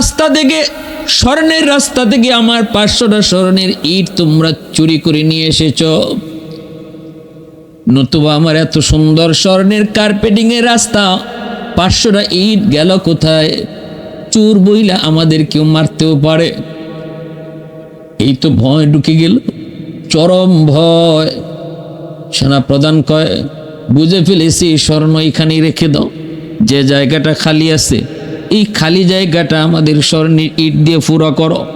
রাস্তা থেকে, স্বর্ণের রাস্তা থেকে আমার পাঁচশোটা স্বর্ণের ইট তোমরা চুরি করে নিয়ে এসেছ। নতুবা আমার এত সুন্দর স্বর্ণের কার্পেটিং এর রাস্তা, পাঁচশোটা ইট গেল কোথায়? চুর বইলা আমাদের কেউ মারতেও পারে। এই তো ভয় ঢুকে গেল, চরম ভয়। সেনা প্রদান কয়, বুঝে ফেলেছি, স্বর্ণ এখানেই রেখে দাও, যে জায়গাটা খালি আছে এই খালি জায়গাটা আমাদের স্বর্ণের ইট দিয়ে পুরো করো।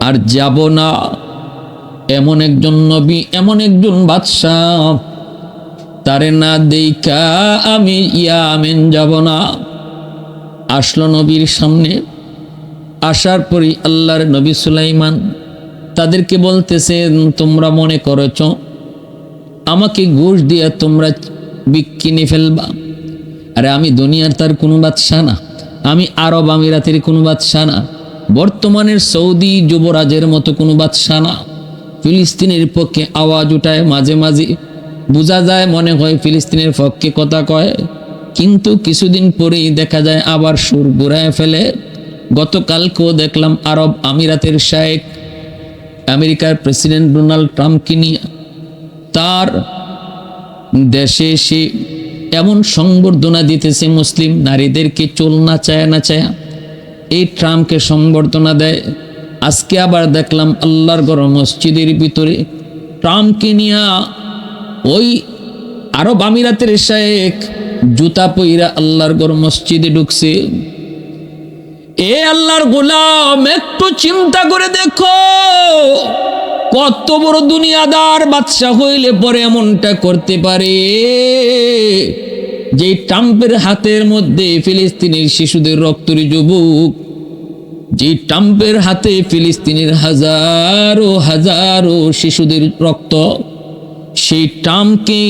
আর যাব না এমন একজন নবী, এমন একজন বাদশাহ। তারে না দেখা আমি ইয়া আমেন যাব না। আসলো নবীর সামনে। আসার পরই আল্লাহর নবী সুলাইমান তাদেরকে বলতেছেন তোমরা মনে করেছ, আমাকে ঘুষ দিয়ে তোমরা বি- কিনে ফেলবা। আরে আমি দুনিয়ার তার কোনো বাদশাহ না। আমি আরব আমিরাতের কোনো বাদশাহ না। বর্তমানের সৌদি যুবরাজের মতো কোনো বাদশাহ না। ফিলিস্তিনের পক্ষে আওয়াজ উঠায় মাঝে মাঝে। বোঝা যায় মনে হয় ফিলিস্তিনের পক্ষে কথা কয়। কিন্তু কিছুদিন পরেই দেখা যায় আবার সুর ঘুরায় ফেলে। গতকালকেও দেখলাম আরব আমিরাতের শায়েক আমেরিকার প্রেসিডেন্ট ডোনাল্ড ট্রাম্পকে নিয়ে। তার দেশে সে এমন সংবর্ধনা দিতেছে মুসলিম নারীদেরকে, চোল না চায় না চায়। এই ট্রাম্পকে সংবর্ধনা দেয়। আজকে আবার দেখলাম আল্লাহর গরম মসজিদের ভিতরে ট্রাম্পকে নিয়ে ওই আরব আমিরাতের শায়েক জুতা পইরা আল্লাহর গরম মসজিদে ঢুকছে। এ আল্লাহর গোলাম, একটু চিন্তা করে দেখো। কত বড় দুনিয়াদার বাদশা হইলে পরে এমনটা করতে পারে? যে ট্রাম্পের হাতের মধ্যে ফিলিস্তিনের শিশুদের রক্তরি যুবক যে ট্রাম্পের হাতে ফিলিস্তিনের হাজারো হাজারো শিশুদের রক্ত, সেই ট্রাম্পকে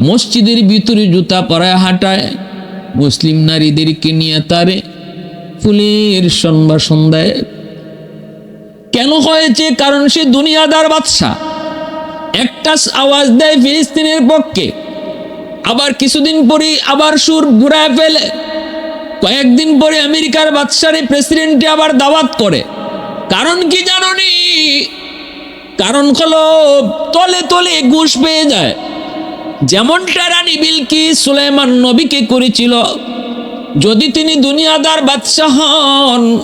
মসজিদের ভিতরে জুতা পরায় হাঁটায়, মুসলিম নারীদেরকে নিয়ে তারে ফুলের সম্ভাষণ দেয়। কেন হয়েছে? কারণ সে দুনিয়াদার বাদশাহ। একটা আওয়াজ দেয় ফিলিস্তিনের পক্ষে। আবার কিছুদিন পরে আবার সুর ঘুরায় ফেলে। কয়েকদিন পরে আমেরিকার বাদশারে প্রেসিডেন্টে আবার দাওয়াত করে। কারণ কি জাননি কারণ হলো, তলে তলে ঘুষ পেয়ে যায়। যেমনটা রানী বিলকি সুলাইমান নবীকে করেছিল। যদি তিনি দুনিয়াদার বাদশাহ হন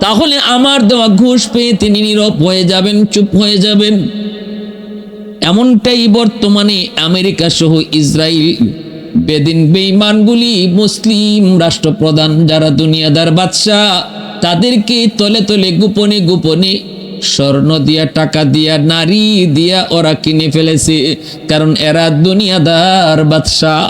তাহলে আমার দেওয়া ঘুষ পেয়ে তিনি নীরব হয়ে যাবেন, চুপ হয়ে যাবেন। এমনটাই বর্তমানে আমেরিকা সহ ইসরায়েল বেদিন বেঈমানগুলি মুসলিম রাষ্ট্রপ্রধান যারা দুনিয়াদার বাদশাহ, তাদেরকে তলে তলে গোপনে গোপনে স্বর্ণ দিয়া, টাকা দিয়া, নারী দিয়া ওরা কিনে ফেলেছে। কারণ এরা দুনিয়াদার বাদশাহ।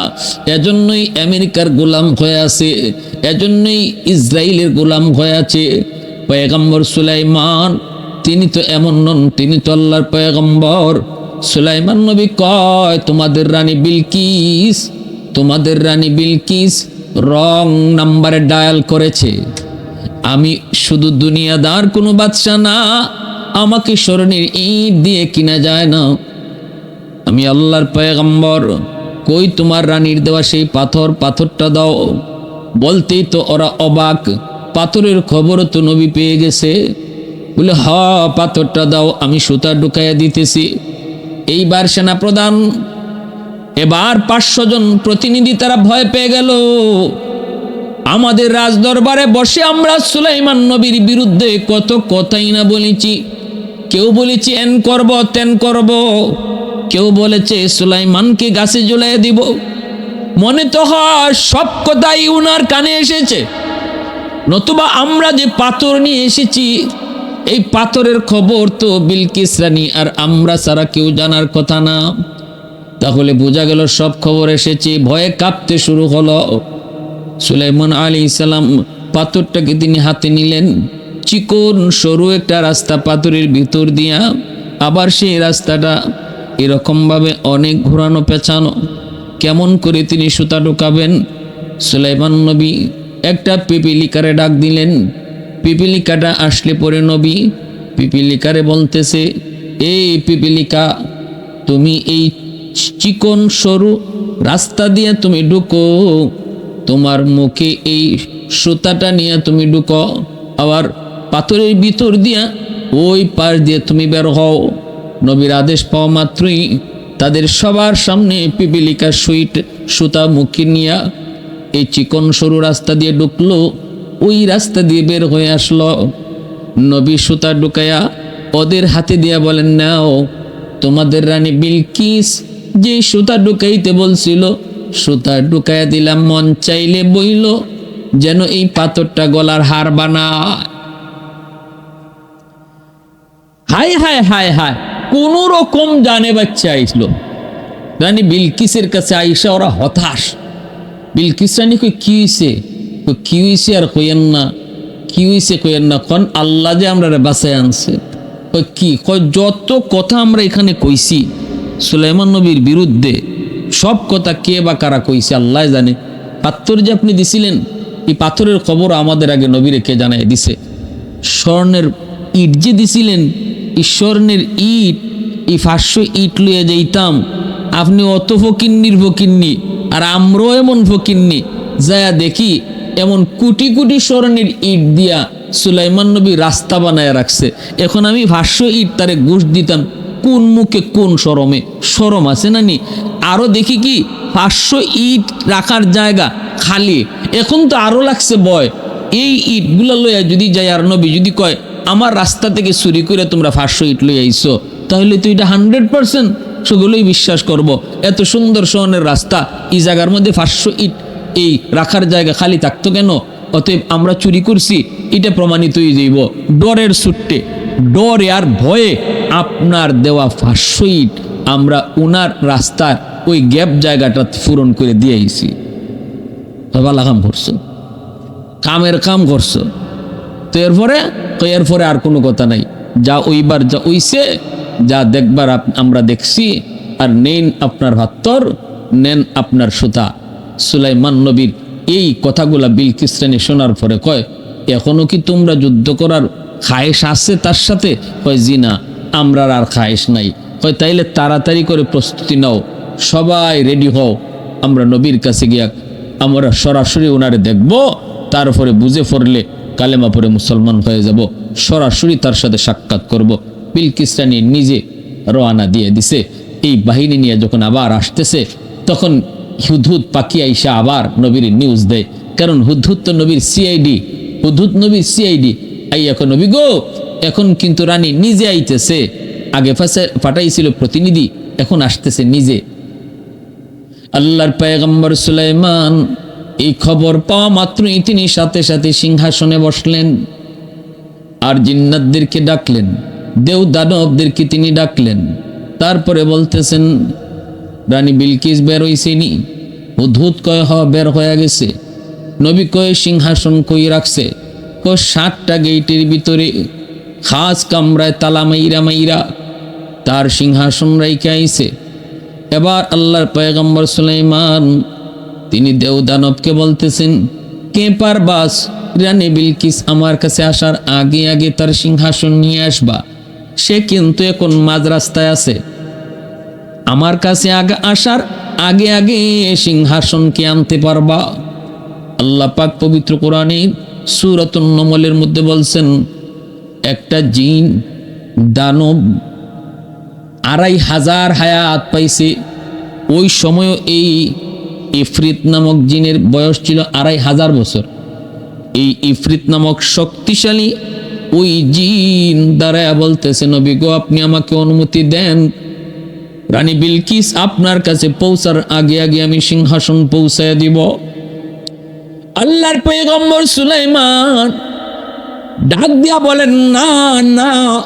এজন্যই আমেরিকার গোলাম হয়ে আছে। এজন্যই ইসরায়েলের গোলাম হয়ে আছে। পয়গম্বর সুলাইমান, তিনি তো এমন নন, তিনি তো আল্লাহর পয়গম্বর। সুলাইমান নবী কয়, তোমাদের রানী বিলকিস, তোমাদের রানী বিলকিস রং নাম্বারে ডায়াল করেছে। আমি শুধু দুনিয়াদার কোনো বাচ্চা না, আমাকে স্মরণের ইট দিয়ে কিনা যায় না। আমি আল্লাহর পয়গম্বর, কই তোমার রানীর দেওয়া সেই পাথর, পাথরটা দাও। বলতেই তো ওরা অবাক। পাথরের খবরও তো নবী পেয়ে গেছে। বলে, হ, পাথরটা দাও, আমি সুতা ঢুকাইয়া দিতেছি। এইবার সেনা প্রধান এবার পাঁচশো জন প্রতিনিধি তারা ভয় পেয়ে গেল। আমাদের রাজদরবারে বসে আমরা সুলাইমান নবীর বিরুদ্ধে কত কথাই না বলেছি। কেউ বলেছি, এন করব, তেন করব। কেউ বলেছে, সুলাইমানকে গাছে জ্বলাই দিব। মনে তো হয় সব কথাই উনার কানে এসেছে। নতুবা আমরা যে পাথর নিয়ে এসেছি, এই পাথরের খবর তো বিলকিস রানী, আর আমরা ছাড়া কেউ জানার কথা না। তাহলে বোঝা গেল সব খবর এসেছে, ভয়ে কাঁপতে শুরু হলো। সুলাইমান আলী ইসলাম পাথরটাকে তিনি হাতে নিলেন, চিকন, সরু একটা রাস্তা পাথরের ভিতর দিয়া। আবার সেই রাস্তাটা এরকমভাবে অনেক ঘোরানো পেঁচানো কেমন করে তিনি সুতা ঢোকাবেন? সুলাইমান নবী একটা পিপিলিকারে ডাক দিলেন, পিপিলিকাটা আসলে পরে নবী, পিপিলিকারে বলতেছে, এই পিপিলিকা, তুমি এই চিকন সরু রাস্তা দিয়ে তুমি ঢুকো, তোমার মুখে এই সুতাটা নিয়ে তুমি ঢুকো, আবার পাথরের ভিতর দিয়া ওই পাশ দিয়ে তুমি বের হও। নবীর আদেশ পাওয়া মাত্রই তাদের সবার সামনে পিপিলিকার সুইট সুতা মুখে নিয়া এই চিকন সরু রাস্তা দিয়ে ঢুকলো, ওই রাস্তা দিয়ে বের হয়ে আসলো। নবী সুতা ঢুকায়া ওদের হাতে দিয়া বলেন, নাও, তোমাদের রানী বিলকিস যে সুতা ঢুকাইতে বলছিল, সুতা ঢুকাইয়া দিলাম, মন চাইলে বইল, যেন এই পাথরটা গলার হার বানায়। হায় হায় হায় হায়, কোন রকম জানে বাচ্চা আইসল। রানী বিলকিসের কাছে আইসা ওরা হতাশ। বিলকিস রানী কই, কি হইছে? কি হইছে আর কইয়েন না? কি হইছে কইয়েন না? কন আল্লাহ যে আমরা বাসায় আনছে। কই, কি? কই, যত কথা আমরা এখানে কইছি, সুলাইমান নবীর বিরুদ্ধে, সব কথা কে বা কারা কইছে আল্লাহ জানে। পাথর যে আপনি দিছিলেন, এই পাথরের খবর আমাদের আগে নবীরে কে জানাই দিছে? স্বর্ণের ইট যে দিছিলেন, এই স্বর্ণের ইট, এই পাঁচশো ইট লইয়া যাইতাম। আপনি অত ফকিন্নির ফকিন্নি আর আমরাও এমন ফকিন্নি, যায়া দেখি এমন কোটি কোটি স্বর্ণের ইট দিয়া সুলাইমান নবী রাস্তা বানায় রাখছে। এখন আমি ভাষ্য ইট তারে ঘুষ দিতাম, কোন মুখে কোন সরমে? সরম আছে না নি? আরও দেখি কি পাঁচশো ইট রাখার জায়গা খালি, এখন তো আরও লাগছে বয়। এই ইটগুলো লইয়া যদি যাই, আর নবী যদি কয়, আমার রাস্তা থেকে চুরি করে তোমরা পাঁচশো ইট লই আইছো, তাহলে তো এটা হান্ড্রেড পার্সেন্ট সেগুলোই বিশ্বাস করব। এত সুন্দর শহরের রাস্তা, এই জায়গার মধ্যে পাঁচশো ইট, এই রাখার জায়গা খালি থাকতো কেন? অতএব আমরা চুরি করছি, এটা প্রমাণিত হয়ে যাইব ডরের সুট্টে, ডরে আর ভয়ে আপনার দেওয়া পাঁচশো ইট আমরা উনার রাস্তার ওই গ্যাপ জায়গাটা পূরণ করে দিয়েছি ভালো কাম করছ। কামের কাম করছ। তো এরপরে তো এরপরে আর কোনো কথা নাই। যা ওইবার যা ওইছে যা দেখবার আমরা দেখছি, আর নেন আপনার ভাত্তর নেন আপনার সুতা। সুলাইমান নবীর এই কথাগুলা বিলকিস্তানি শোনার পরে কয়, এখনও কি তোমরা যুদ্ধ করার খায়েশ আছে তার সাথে? কয়, জি না, আমরার আর খায়েশ নাই। কয়, তাইলে তাড়াতাড়ি করে প্রস্তুতি নাও, সবাই রেডি হও। আমরা নবীর কাছে গিয়া আমরা সরাসরি ওনারে দেখব, তারপরে বুঝে পড়লে কালেমা পরে মুসলমান হয়ে যাব, সরাসরি তার সাথে সাক্ষাৎ করব। বিলকিস্তানি নিজে রওয়ানা দিয়ে দিছে। এই বাহিনী নিয়ে যখন আবার আসতেছে, তখন হুদহুদ পাখি আইসা আবার নবীর নিউজ দেয়। কারণ হুদহুদ তো নবীর সিআইডি হুদহুদ নবীর সিআইডি আই এখন নবী গো, এখন কিন্তু রানী নিজে আইতেছে। আগে ফাঁসে পাঠাইছিল প্রতিনিধি, এখন আসতেছে নিজে। আল্লাহর পায়গম্বর সুলাইমান, এই খবর পাওয়া মাত্রই তিনি সাথে সাথে সিংহাসনে বসলেন। আর জিন্নাতদেরকে ডাকলেন। দেও দানবদেরকে তিনি ডাকলেন। তারপরে বলতেছেন, রানী বিলকিস বের হইছেনি উদ্ভুত কয় হ, বের হয়ে গেছে। নবী কয়ে, সিংহাসন কই রাখছে? ক ষাটটা গেইটের ভিতরে। খাস কামরায় তালা মাইরা মাইরা তার সিংহাসন রাইকে আইছে। এবার আল্লাহর পয়গম্বর সুলাইমান তিনি দেও দানবকে বলতেছেন, কে পারবাস রানী বিলকিস আমার কাছে আসার আগে আগে তার সিংহাসন নিয়ে আসবা? সে কিন্তু এখন মাঝ রাস্তায় আছে। আমার কাছে আগে আসার আগে আগে সিংহাসনকে আনতে পারবা? আল্লাহ পাক পবিত্র কোরআনে সুরাতুন নমলের মধ্যে বলছেন, একটা জিন দানব আড়াই হাজার হায়াত পাইছে। ওই সময়ও এই ইফরিত নামক জিনের বয়স ছিল আড়াই হাজার বছর। এই ইফরিত নামক শক্তিশালী ওই জিন দাঁড়ায় বলতেছে, নবী গো, আপনি আমাকে অনুমতি দেন। রানী বিলকিস আপনার কাছে পৌঁছার আগে আগে আমি সিংহাসন পৌঁছায় দিব। আল্লাহর পয়গম্বর সুলাইমান ডাক দিয়া বলেন, না না,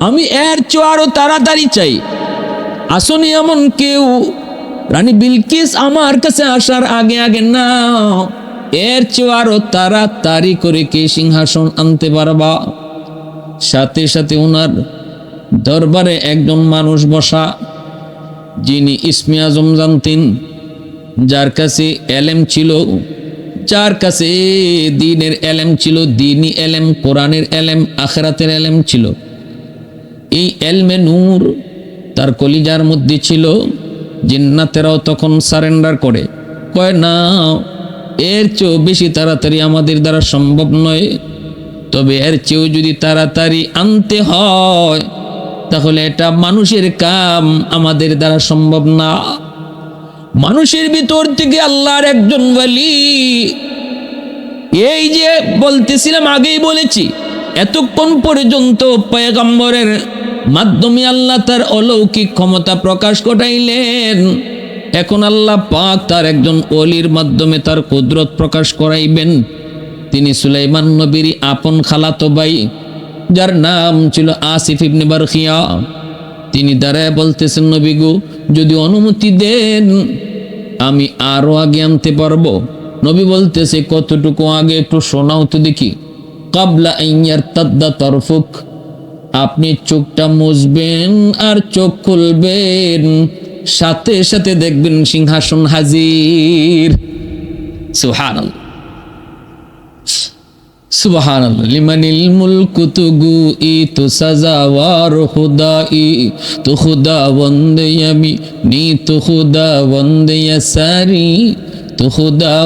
আমি এর চেয়ে আরও তাড়াতাড়ি চাই। আসনি এমন কেউ। রানী বিলকিস আমার কাছে আসার আগে আগে না এর চেয়ে আরও তাড়াতাড়ি করে কে সিংহাসন আনতে পারবা? সাথে সাথে ওনার দরবারে একজন মানুষ বসা, যিনি ইসমি আজম জানতেন, যার কাছে এলেম ছিল, যার কাছে দিনের এলেম ছিল, দিনই এলেম, কোরআনের এলেম, আখেরাতের এলেম ছিল। এই এলমে নূর তার কলিজার মধ্যে ছিল, জিন্নাতেরাও তখন সারেন্ডার করে। কয় না এর চেয়েও বেশি তাড়াতাড়ি আমাদের দ্বারা সম্ভব নয়। তবে এর চেয়েও যদি তাড়াতাড়ি আনতে হয়, তাহলে এটা মানুষের কাম, আমাদের দ্বারা সম্ভব না। মানুষের ভিতর থেকে আল্লাহর একজন বলি এই যে বলতেছিলাম, আগেই বলেছি, এতক্ষণ পর্যন্ত পয়গম্বরের মাধ্যমে আল্লাহ তার অলৌকিক ক্ষমতা প্রকাশ ঘটাইলেন। এখন আল্লাহ পাক তার একজন অলির মাধ্যমে তার কুদরত প্রকাশ করাইবেন। তিনি সুলাইমান নবীর আপন খালাতো ভাই, যার নাম ছিল আসিফ ইবনে বারখিয়া তিনি দাঁড়ায় বলতেছেন, নবী গো, যদি অনুমতি দেন, আমি আরও আগে আনতে পারব। নবী বলতেছে, কতটুকু আগে একটু শোনাও তো দেখি। কাবলা আইয়ার তাদ্দা তরফুক। আপনি চোখটা মুছবেন আর চোখ খুলবেন। সাথে সাথে দেখবেন সিংহাসন হাজির। সুহান সুবহান তু ই বন্দে নি বন্দে সারি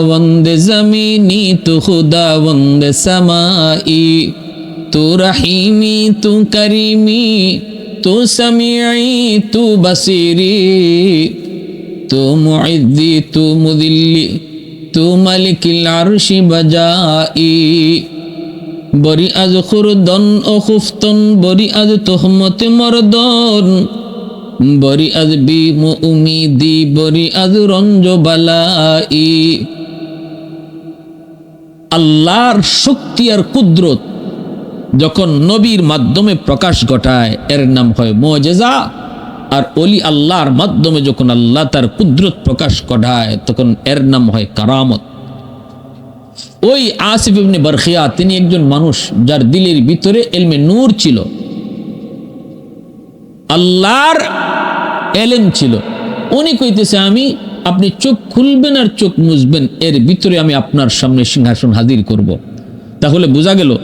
বন্দে বন্দে তু করিমি তু সমিআই তু বসিরি, তু মুইদ্দি তু মুদিল্লি, তু মালিকিল আরশি বাজাই বরি আজ খুরদন ও খুফতন, বরি আজ তোহমতে মরদন। বরি আজ বি উমিদি, বরি আজ রঞ্জ বালাই আল্লাহর শক্তি আর কুদরত যখন নবীর মাধ্যমে প্রকাশ ঘটায়, এর নাম হয় মোজেজা। আর অলি আল্লাহর মাধ্যমে যখন আল্লাহ তার কুদরত প্রকাশ ঘটায়, তখন এর নাম হয় কারামত। ওই আসিফ ইবনে বরখিয়া, তিনি একজন মানুষ যার দিলের ভিতরে এলমে নূর ছিল। আল্লাহর এলেম ছিল। উনি কইতেছে, আমি, আপনি চোখ খুলবেন আর চোখ মুছবেন, এর ভিতরে আমি আপনার সামনে সিংহাসন হাজির করব। তাহলে বোঝা গেল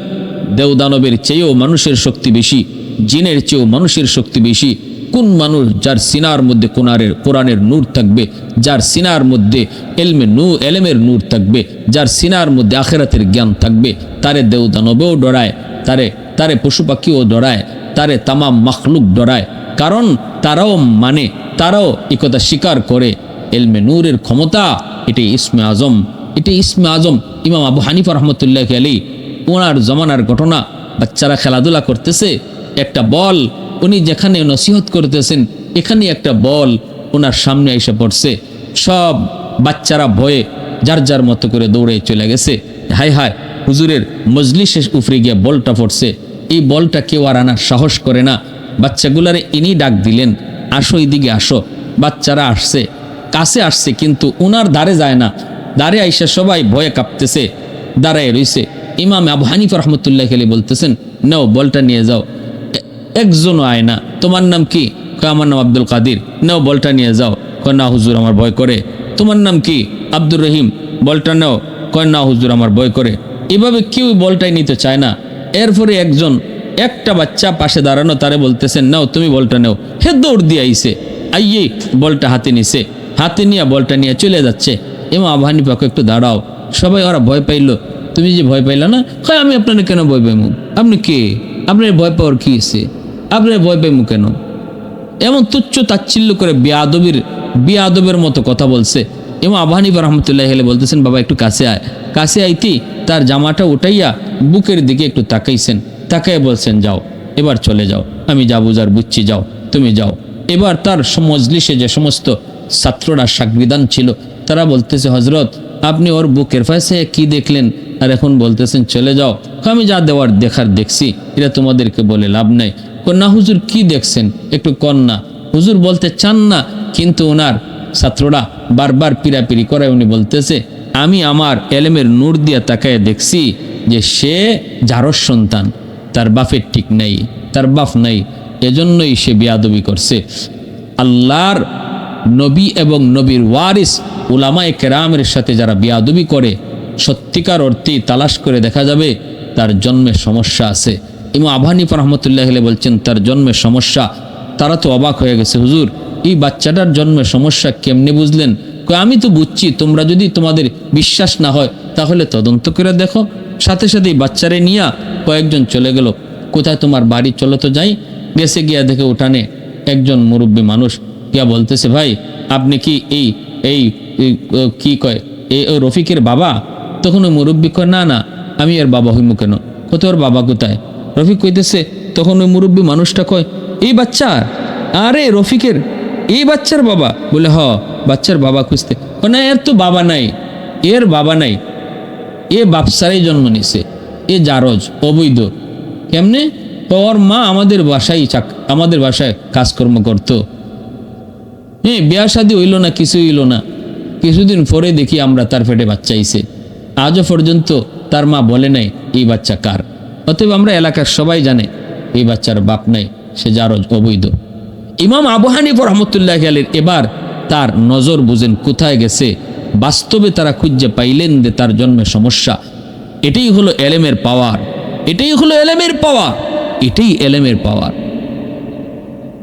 দেওদানবের চেয়েও মানুষের শক্তি বেশি, জিনের চেয়েও মানুষের শক্তি বেশি। কোন মানুষ যার সিনার মধ্যে কোনারের, কোরআনের নূর থাকবে, যার সিনার মধ্যে এলমে নূ, এলেমের নূর থাকবে, যার সিনার মধ্যে আখেরাতের জ্ঞান থাকবে, তারে দেওদানবেও ডরায়, তারে তারে পশু পাখিও ডরায়, তারে তামাম মখলুক ডরায়। কারণ তারাও মানে তারাও একথা স্বীকার করে, এলমে নূরের ক্ষমতা এটি ইসমে আজম। এটি ইসমে আজম, ইমাম আবু হানিফা রহমতুল্লাহ আলী ওনার জমানার ঘটনা। বাচ্চারা খেলাধুলা করতেছে, একটা বল, উনি যেখানে নসিহত করতেছেন এখানে একটা বল ওনার সামনে এসে পড়ছে। সব বাচ্চারা ভয়ে যার যার মতো করে দৌড়ে চলে গেছে। হায় হায়, হুজুরের মজলিসের উফরে গিয়ে বলটা পড়ছে। এই বলটা কেউ আর আনার সাহস করে না। বাচ্চাগুলারে ইনি ডাক দিলেন, আসো এইদিকে আসো। বাচ্চারা আসছে, কাছে আসছে, কিন্তু ওনার দ্বারে যায় না। দ্বারে আইসা সবাই ভয়ে কাঁপতেছে, দাঁড়ায় রইছে। ইমাম আবু হানিফ রহমতুল্লাহ খেলে বলতেছেন, নাও, বলটা নিয়ে যাও। একজনও আয় না। তোমার নাম কি? আমার নাম আব্দুল কাদির। নাও, বলটা নিয়ে যাও। কয়, না, হুজুর, আমার ভয় করে। তোমার নাম কি? আব্দুর রহিম। বলটা নাও। কয়, না, হুজুর, আমার ভয় করে। এভাবে কেউ বলটাই নিতে চায় না। এরপরে একজন, একটা বাচ্চা পাশে দাঁড়ানো, তারে বলতেছেন, নাও, তুমি বলটা নাও। হে দৌড় দিয়ে আইসে আইয়ে বলটা হাতে নিছে। হাতে নিয়ে বলটা নিয়ে চলে যাচ্ছে। এমা আবহানি পাকে একটু দাঁড়াও। সবাই ওরা ভয় পাইলো। তুমি যে ভয় পাইলা না হয় আমি আপনার কেন ভয় পাইমু? আপনি কে? আপনার ভয় পাওয়ার কি আছে? আপনার ভয় পাইমু কেন? এমন তুচ্ছ তাচ্ছিল্য করে বিয়াদবির, বিয়াদবের মতো কথা বলছে। এবং আবহানি রহমতুল্লাহ হেলে বলতেছেন, বাবা, একটু কাছে আয়। কাছে আইতি তার জামাটা উঠাইয়া বুকের দিকে একটু তাকাইছেন। তাকাই বলছেন, যাও, এবার চলে যাও। আমি যা বুঝার বুঝছি, যাও, তুমি যাও। এবার তার মজলিসে যে সমস্ত ছাত্ররা সাকবিদান ছিল, তারা বলতেছে হজরত আপনি ওর বুকের ফাঁসে কি দেখলেন? আর এখন বলতেছেন, চলে যাও, আমি যা দেওয়ার দেখার দেখছি এটা তোমাদেরকে বলে লাভ নাই। কন্যা হুজুর কি দেখছেন? একটু কন্যা হুজুর বলতে চান না, কিন্তু ওনার ছাত্ররা বারবার পিরাপিরি করে উনি বলতেছে, আমি আমার এলেমের নূর দিয়া তাকায় দেখছি যে সে যারস সন্তান, তার বাপের ঠিক নাই, তার বাপ নাই, এজন্যই সে বিয়াদবি করছে। আল্লাহর নবী এবং নবীর ওয়ারিস উলামায়ে কেরামের সাথে যারা বিয়াদবি করে সত্যিকার অর্থে তালাশ করে দেখা যাবে তার জন্মে সমস্যা আছে। ইমা আবহানিফ রহমতুল্লাহ বলছেন, তার জন্মে সমস্যা। তারা তো অবাক হয়ে গেছে, হুজুর, এই বাচ্চাটার জন্মে সমস্যা কেমনে বুঝলেন? আমি তো বুঝছি, তোমরা যদি তোমাদের বিশ্বাস না হয়, তাহলে তদন্ত করে দেখো। সাথে সাথে বাচ্চারে নিয়ে কয়েকজন চলে গেল। কোথায় তোমার বাড়ি? চলো তো যাই। গেছে গিয়া দেখে উঠানে একজন মুরব্বী মানুষ গিয়া বলতেছে, ভাই, আপনি কি এই এই কি কয় এই রফিকের বাবা? তখন ওই মুরব্বী কয়, না না, আমি আর বাবা হইমু কেন? কত ওর বাবা কোথায়? রফিক কইতেছে, তখন ওই মুরব্বী মানুষটা কয়, এই বাচ্চা, আরে রফিকের, এই বাচ্চার বাবা? বলে, হ, বাচ্চার বাবা খুঁজতে। না, এর তো বাবা নাই, এর বাবা নাই, এ বাপসারাই জন্ম নিছে, এ জারজ, অবৈধ। কেমনে? ওর মা আমাদের বাসায় চাক, আমাদের বাসায় কাজকর্ম করতো। হ্যাঁ বিয়া শাদি হইল না কিছু হইল না। কিছুদিন পরে দেখি আমরা তার পেটে বাচ্চা আইছে। আজও পর্যন্ত তার মা বলে নাই এই বাচ্চা কার? অতএব আমরা এলাকার সবাই জানে, এই বাচ্চার বাপ নাই, সে জারজ অবৈধ। ইমাম আবু হানিফ রহমতুল্লাহ আলীর এবার তার নজর বুঝেন কোথায় গেছে। বাস্তবে তারা খুঁজে পাইলেন যে তার জন্মে সমস্যা। এটাই হলো এলেমের পাওয়ার। এটাই হলো এলেমের পাওয়ার। এটাই এলেমের পাওয়ার।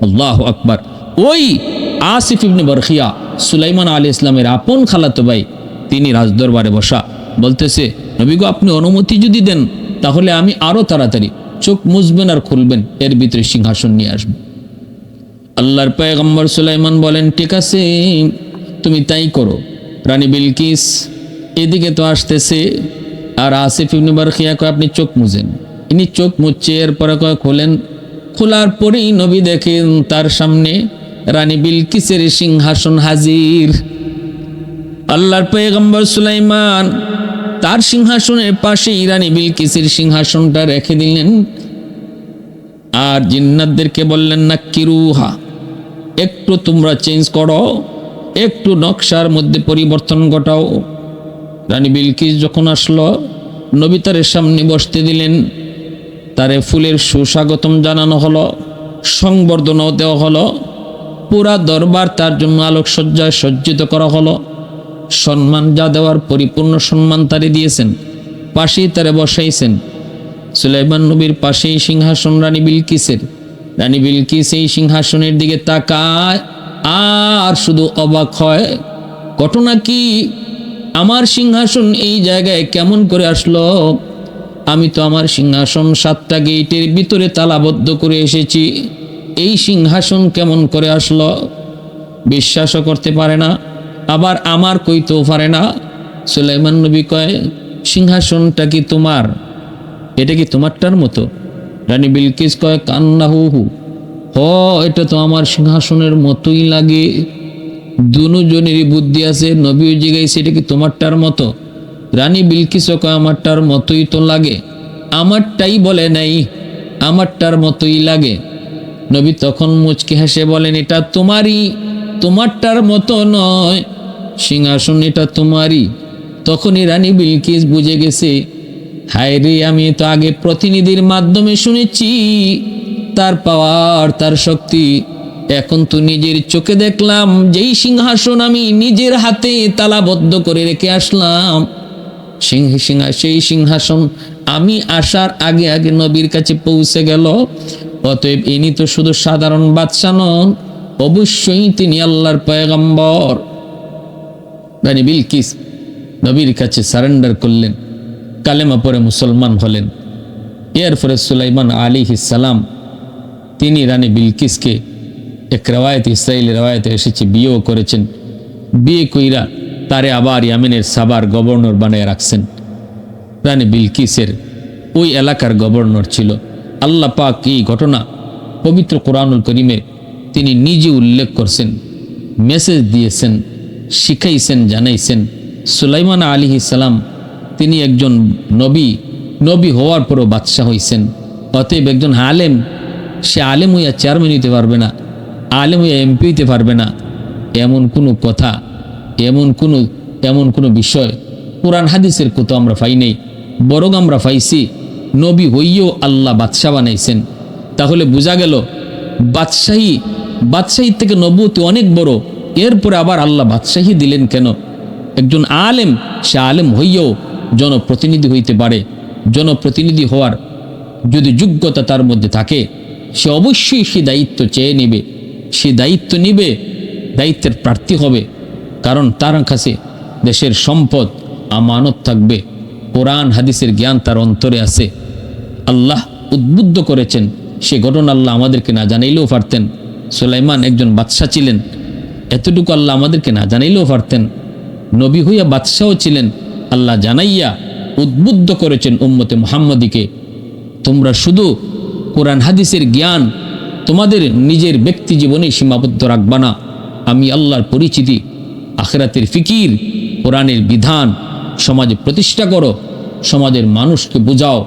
আল্লাহ আকবার। ওই আসিফ ইবনে বরখিয়া, সুলাইমান আলী ইসলামের আপন খালাতো ভাই, তিনি রাজদরবারে বসা। বলতেছে নবীগো আপনি অনুমতি যদি দেন, তাহলে আমি আরও তাড়াতাড়ি চোখ মুছবেন আর খুলবেন, এর ভিতরে সিংহাসন নিয়ে আসবেন। আল্লাহর পয়গম্বর সুলাইমান বলেন, ঠিক আছে, তুমি তাই করো। রানী বিলকিস, এদিকে তো আসতেছে, আর আসিফ ইবনে বারখিয়া কয়, আপনি চোখ মুজেন ইনি চোখ মুচ্ছে এরপরে কয়, খোলেন। খোলার পরেই নবী দেখেন, তার সামনে রানী বিলকিসের সিংহাসন হাজির। আল্লাহর পয়গম্বর সুলাইমান তার সিংহাসনের পাশেই রানী বিলকিসের সিংহাসনটা রেখে দিলেন। আর জিন্নাতদেরকে বললেন না কিরুহা একটু তোমরা চেঞ্জ করো, একটু নকশার মধ্যে পরিবর্তন ঘটাও। রানী বিলকিস যখন আসলো, নবী তারের সামনে বসতে দিলেন। তারে ফুলের সুস্বাগতম জানানো হলো, সংবর্ধনাও দেওয়া হলো, পুরা দরবার তার জন্য আলোকসজ্জায় সজ্জিত করা হলো। সম্মান যা দেওয়ার পরিপূর্ণ সম্মান তারে দিয়েছেন, পাশেই তারে বসাইছেন। সুলাইমান নবীর পাশেই সিংহাসন, রানী বিলকিসের। রানী বিলকিস এই সিংহাসনের দিকে তাকায়, আর শুধু অবাক হয়, ঘটনা কি? আমার সিংহাসন এই জায়গায় কেমন করে আসলো? আমি তো আমার সিংহাসন সাতটা গেটের ভিতরে তালাবদ্ধ করে এসেছি, এই সিংহাসন কেমন করে আসলো? বিশ্বাসও করতে পারে না। আবার আমার কইতেও পারে না? সুলাইমান নবী কয়, সিংহাসনটা কি তোমার? এটা কি তোমারটার মতো? রানী বিলকিস কয় কান্না হু হু হ এটা তো আমার সিংহাসনের মতোই লাগে। দুজনেরই বুদ্ধি আছে নবী জিগাইছে, এটা কি তোমারটার মতো? রানী বিলকিসও কয়, আমারটার মতোই তো লাগে। আমারটাই বলে নাই, আমারটার মতোই লাগে। নবী তখন মুচকি হেসে বলেন, এটা তোমারই। তোমারটার মতো নয়। সিংহাসন এটা তোমারই। তখনই রানী বিলকিস বুঝে গেছে, হায় রে, আমি তো আগে প্রতিনিধির মাধ্যমে শুনেছি, তার পাওয়ার, তার শক্তি। এখন তো নিজের চোখে দেখলাম, যেই সিংহাসন আমি নিজের হাতে তালাবদ্ধ করে রেখে আসলাম। সিংহ সিংহা, সেই সিংহাসন আমি আসার আগে আগে নবীর কাছে পৌঁছে গেল। অতএব ইনি তো শুধু সাধারণ বাদশা নন অবশ্যই তিনি আল্লাহর পয়গম্বর। রানী বিলকিস নবীর কাছে সারেন্ডার করলেন, কালেমা পরে মুসলমান হলেন। এরপরে সুলাইমান আলী সালাম, তিনি রানী বিলকিসকে এক রেওয়ায়ত ইসরায়েলি রেওয়ায়তে এসেছে, বিয়েও করেছেন। বিয়ে কইরা তারে আবার ইয়ামিনের সাবার গভর্নর বানিয়ে রাখছেন। রানী বিলকিসের ওই এলাকার গভর্নর ছিল। আল্লাহ পাক এই ঘটনা পবিত্র কোরআনুল করিমে তিনি নিজে উল্লেখ করছেন মেসেজ দিয়েছেন, শিখাইছেন, জানাইছেন। সুলাইমান আলী সালাম তিনি একজন নবী নবী হওয়ার পরও বাদশাহ হইছেন। অতএব একজন আলেম, সে আলেম হইয়া চেয়ারম্যান হইতে পারবে না, আলেম হইয়া এমপি হইতে পারবে না। এমন কোনো কথা, এমন কোনো এমন কোনো বিষয় কোরআন হাদিসের কত আমরা পাই নাই। বরং আমরা পাইছি, নবী হইয়েও আল্লাহ বাদশাহ বানাইছেন। তাহলে বোঝা গেল, বাদশাহী বাদশাহীর থেকে নবুতি অনেক বড়। এরপরে আবার আল্লাহ বাদশাহী দিলেন কেন? একজন আলেম, সে আলেম হইয়েও জনপ্রতিনিধি হইতে পারে। জনপ্রতিনিধি হওয়ার যদি যোগ্যতা তার মধ্যে থাকে, সে অবশ্যই সে দায়িত্ব চেয়ে নেবে। সে দায়িত্ব নিবে, দায়িত্বের প্রার্থী হবে। কারণ তার কাছে দেশের সম্পদ, আমানত থাকবে। কোরআন, হাদিসের জ্ঞান তার অন্তরে আছে। আল্লাহ উদ্বুদ্ধ করেছেন। সে ঘটনা আল্লাহ আমাদেরকে না জানাইলেও পারতেন। সুলাইমান একজন বাদশাহ ছিলেন। এতটুকু আল্লাহ আমাদেরকে না জানাইলেও পারতেন। নবী হইয়া বাদশাহও ছিলেন, আল্লাহ জানাইয়া উদ্বুদ্ধ করেছেন উম্মতে মুহাম্মদীকে। তোমরা শুধু কোরআন, হাদিসের জ্ঞান তোমাদের নিজের ব্যক্তি জীবনে সীমাবদ্ধ রাখবা না। আমি আল্লাহর পরিচিতি, আখেরাতের ফিকির, কোরআনের বিধান সমাজে প্রতিষ্ঠা করো, সমাজের মানুষকে বোঝাও।